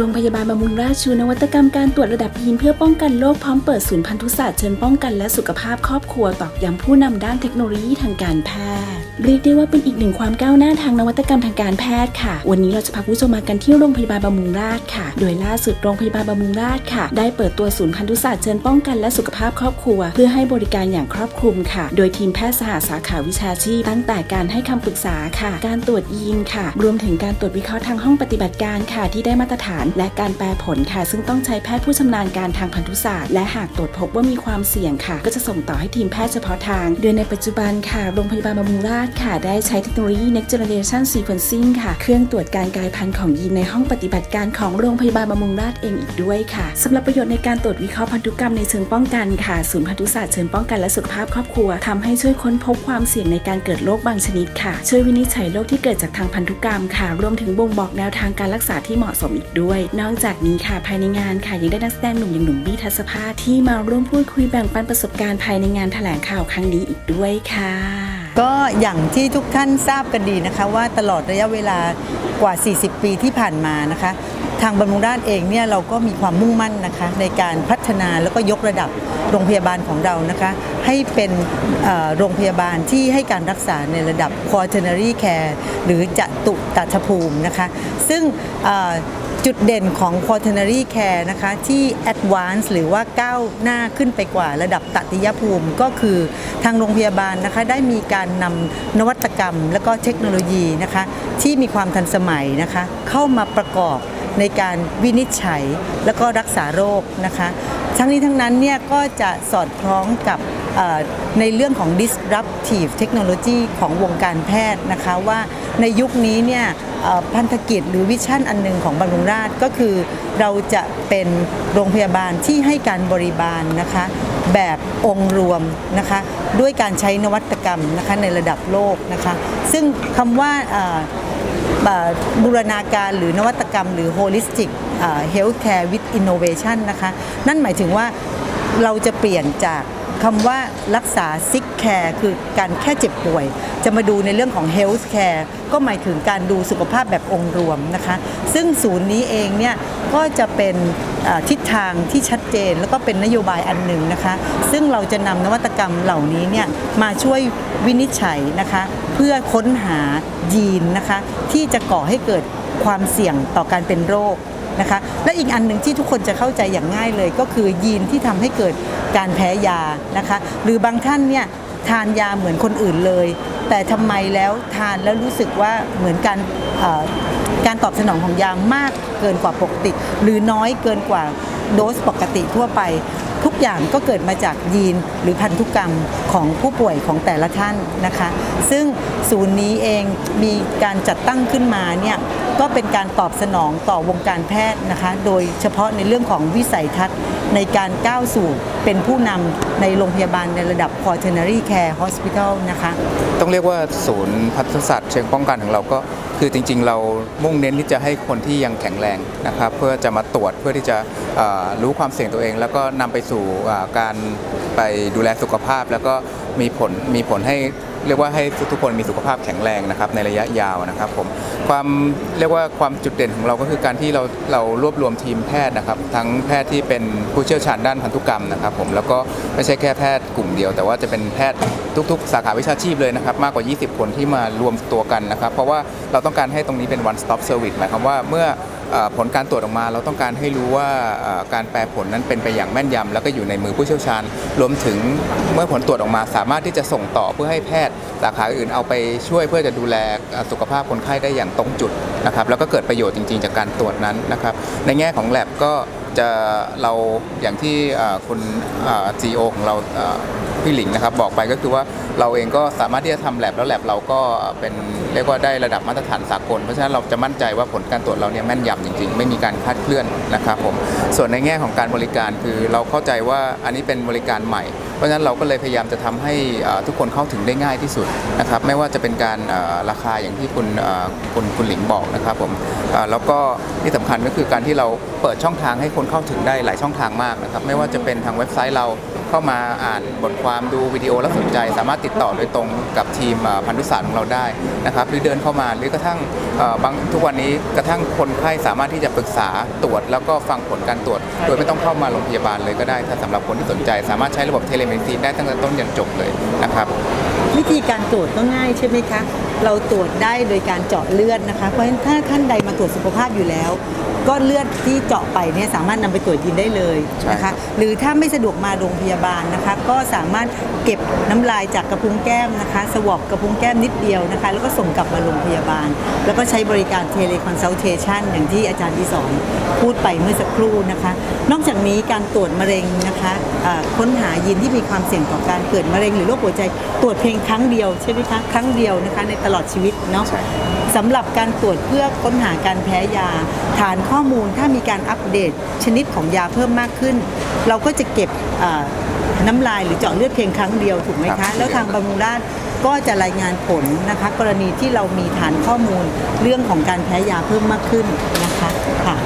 โรงพยาบาลบำรุงราษฎร์ชูนวัตกรรมการตรวจระดับยีนเพื่อป้องกันโรคพร้อมเปิดศูนย์พันธุศาสตร์เชิงป้องกันและสุขภาพครอบครัวตอกย้ำผู้นำด้านเทคโนโลยีทางการแพทย์ เรียกได้ว่าเป็นอีกหนึ่งความก้าวหน้าทางนวัตกรรมทางการแพทย์ค่ะ วันนี้เราจะพาผู้ชมมากันที่โรงพยาบาลบำรุงราษฎร์ค่ะ โดยล่าสุดโรงพยาบาลบำรุงราษฎร์ค่ะ ได้เปิดตัวศูนย์พันธุศาสตร์เชิงป้องกันและสุขภาพครอบครัว เพื่อให้บริการอย่างครอบคลุมค่ะ โดยทีมแพทย์สหสาขาวิชาชีพตั้งแต่การให้คำปรึกษาค่ะ การตรวจยีนค่ะ รวมถึงการตรวจวิเคราะห์ทางห้องปฏิบัติการค่ะที่ได้มาตรฐานและการแปลผลค่ะ ซึ่งต้องใช้แพทย์ผู้ชำนาญการทางพันธุศาสตร์ และหากตรวจพบว่ามีความเสี่ยงค่ะ ก็จะส่งต่อให้ทีมแพทย์เฉพาะทาง โดยในปัจจุบันค่ะ โรงพยาบาลบำรุงราษฎร์ค่ะ ได้ใช้เทคโนโลยี next generation sequencing ค่ะ เครื่องตรวจการกลายพันธุ์ของยีนในห้องปฏิบัติการของโรงพยาบาลบำรุงราษฎร์เองอีกด้วยค่ะสำหรับประโยชน์ในการตรวจวิเคราะห์พันธุกรรมในเชิงป้องกันค่ะศูนย์พันธุศาสตร์เชิงป้องกันและสุขภาพครอบครัวทำให้ช่วยค้นพบความเสี่ยงในการเกิดโรคบางชนิดค่ะ ช่วยวินิจฉัยโรคที่เกิดจากทางพันธุกรรมค่ะ รวมถึงบ่งบอกแนวทางการรักษาที่เหมาะสมอีกด้วยนอกจากนี้ค่ะภายในงานค่ะยังได้นักแสดงหนุ่มอย่างหนุ่มบี้ทัศภาคที่มาร่วมพูดคุยแบ่งปันประสบการณ์ภายในงานแถลงข่าวครั้งนี้อีกด้วยค่ะ ก็อย่างที่ทุกท่านทราบกันดีนะคะ ว่าตลอดระยะเวลากว่า 40 ปีที่ผ่านมานะคะ ทางบำรุงราษฎร์เองเนี่ยเราก็มีความมุ่งมั่นนะคะ ในการพัฒนาแล้วก็ยกระดับโรงพยาบาลของเรานะคะ ให้เป็นโรงพยาบาลที่ให้การรักษาในระดับ quaternary care หรือจตุตัชภูมินะคะ ซึ่ง จุดเด่นของ quaternary care นะคะที่ advance หรือว่าก้าวหน้าขึ้นไปกว่าระดับตัติยภูมิก็คือทางโรงพยาบาลนะคะได้มีการนำนวัตกรรม และก็เทคโนโลยีนะคะที่มีความทันสมัยนะคะเข้ามาประกอบในการวินิจฉัยและก็รักษาโรคนะคะ ทั้งนี้ทั้งนั้นเนี่ยก็จะสอดคล้องกับ ในเรื่องของ disruptive technology ของวงการแพทย์นะคะว่าในยุคนี้เนี่ยพันธกิจหรือวิชั่นอันหนึงของบำรุงราษฎร์ก็คือเราจะเป็นโรงพยาบาลที่ให้การบริบาลนะคะแบบองค์รวมนะคะด้วยการใช้นวัตกรรมนะคะในระดับโลกนะคะซึ่งคำว่าบูรณาการหรือนวัตกรรม หรือ holistic อ healthcare with innovation นะคะนั่นหมายถึงว่าเราจะเปลี่ยนจาก คำว่ารักษา sick care คือการแค่เจ็บป่วย จะมาดูในเรื่องของ health care ก็หมายถึงการดูสุขภาพแบบองค์รวมนะคะ ซึ่งศูนย์นี้เองเนี่ยก็จะเป็นทิศทางที่ชัดเจนแล้วก็เป็นนโยบายอันหนึ่งนะคะ ซึ่งเราจะนำนวัตกรรมเหล่านี้เนี่ยมาช่วยวินิจฉัยนะคะ เพื่อค้นหายีนนะคะ ที่จะก่อให้เกิดความเสี่ยงต่อการเป็นโรค นะคะ และอีกอันหนึ่งที่ทุกคนจะเข้าใจอย่างง่ายเลย ก็คือยีนที่ทำให้เกิดการแพ้ยานะคะ หรือบางท่านเนี่ยทานยาเหมือนคนอื่นเลย แต่ทำไมแล้วทานแล้วรู้สึกว่าเหมือนการการตอบสนองของยามากเกินกว่าปกติ หรือน้อยเกินกว่า โดสปกติทั่วไป ทุกอย่างก็เกิดมาจากยีนหรือพันธุกรรมของผู้ป่วยของแต่ละท่านนะคะ ซึ่งศูนย์นี้เองมีการจัดตั้งขึ้นมาเนี่ยก็เป็นการตอบสนองต่อวงการแพทย์นะคะ โดยเฉพาะในเรื่องของวิสัยทัศน์ในการก้าวสู่เป็นผู้นำในโรงพยาบาลในระดับ quaternary care hospital นะคะ ต้องเรียกว่าศูนย์พัฒนาศาสตร์เชิงป้องกันของเราก็ คือจริงๆ เรามุ่งเน้นที่จะให้คนที่ยังแข็งแรงนะครับเพื่อจะมาตรวจเพื่อที่จะรู้ความเสี่ยงตัวเอง แล้วก็นำไปสู่การไปดูแลสุขภาพ แล้วก็มีผลมีผลให้เรียกว่าให้ทุกคนมีสุขภาพแข็งแรงนะครับในระยะยาวนะครับผมความเรียกว่าความจุดเด่นของเราก็คือการที่เราเรารวบรวมทีมแพทย์นะครับ ทั้งแพทย์ที่เป็นผู้เชี่ยวชาญด้านพันธุกรรมนะครับผมแล้วก็ไม่ใช่แค่แพทย์กลุ่มเดียว แต่ว่าจะเป็นแพทย์ ทุกๆ สาขาวิชาชีพเลยนะครับ มากกว่า 20 คนที่มารวมตัวกันนะครับ เพราะว่าเราต้องการให้ตรงนี้เป็น one stop service หมายความว่าเมื่อผลการตรวจออกมาเราต้องการให้รู้ว่าการแปลผลนั้นเป็นไปอย่างแม่นยำแล้วก็อยู่ในมือผู้เชี่ยวชาญ รวมถึงเมื่อผลตรวจออกมาสามารถที่จะส่งต่อเพื่อให้แพทย์สาขาอื่นเอาไปช่วยเพื่อจะดูแลสุขภาพคนไข้ได้อย่างตรงจุดนะครับแล้วก็เกิดประโยชน์จริง ๆ จากการตรวจนั้นนะครับในแง่ของ lab ก็จะเราอย่างที่คุณจีโอของเรา พี่หลิงนะครับบอกไปก็คือว่าเราเองก็สามารถที่จะทำแ a บแล้วแ a บเราก็เป็นเรียกว่าได้ระดับมาตรฐานสากล เพราะฉะนั้นเราจะมั่นใจว่าผลการตรวจเราเนี่ยแม่นยำจริง ๆ ไม่มีการคลาดเคลื่อนนะครับผมส่วนในแง่ของการบริการคือเราเข้าใจว่าอันนี้เป็นบริการใหม่ เพราะฉะนั้นเราก็เลยพยายามจะทำให้ทุกคนเข้าถึงได้ง่ายที่สุดนะครับไม่ว่าจะเป็นการราคาอย่างที่คุณคุณคุณหลิงบอกนะครับผมแล้วก็ที่สำคัญก็คือการที่เราเปิดช่องทางให้คนเข้าถึงได้หลายช่องทางมากนะครับไม่ว่าจะเป็นทางเว็บไซต์เรา เข้ามาอ่านบทความดูวิดีโอแล้วสนใจ สามารถติดต่อโดยตรงกับทีมพันธุศาสตร์ของเราได้นะครับหรือเดินเข้ามาหรือกระทั่งบางทุกวันนี้กระทั่งคนไข้สามารถที่จะปรึกษาตรวจ แล้วก็ฟังผลการตรวจ โดยไม่ต้องเข้ามาโรงพยาบาลเลยก็ได้ ถ้าสำหรับคนที่สนใจ สามารถใช้ระบบเทเลเมดิซีนได้ตั้งแต่ต้นยันจบเลยนะครับวิธีการตรวจก็ง่ายใช่ไหมคะ เราตรวจได้โดยการเจาะเลือดนะคะ เพราะฉะนั้นถ้าท่านใดมาตรวจสุขภาพอยู่แล้ว ก็เลือดที่เจาะไปเนี่ยสามารถนำไปตรวจยีนได้เลยนะใช่ครัคะ บ หรือถ้าไม่สะดวกมาโรงพยาบาลนะคะ ก็สามารถเก็บน้ำลายจากกระพุ้งแก้มนะคะ สวอปกระพุ้งแก้มนิดเดียวนะคะ แล้วก็ส่งกลับมาโรงพยาบาล แล้วก็ใช้บริการเทเลคอนซัลเทชันอย่างที่อาจารย์ที่สอนพูดไปเมื่อสักครู่นะคะ นอกจากนี้การตรวจมะเร็งนะคะอ่าค้นหายีนที่มีความเสี่ยงต่อการเกิดมะเร็งหรือโรคหัวใจตรวจเพียงครั้งเดียวใช่ไหมคะครั้งเดียวนะคะในตลอดชีวิตเนาะใช่สำหรับการตรวจเพื่อค้นหาการแพ้ยา ฐานข้อมูลถ้ามีการอัปเดตชนิดของยาเพิ่มมากขึ้น เราก็จะเก็บอ่าน้ำลายหรือเจาะเลือดเพียงครั้งเดียวถูกไหมครัคะบแล้วทางบำรุงราษฎร์ก็จะรายงานผลนะคะ กรณีที่เรามีฐานข้อมูลเรื่องของการแพ้ยาเพิ่มมากขึ้นนะคะค่ะ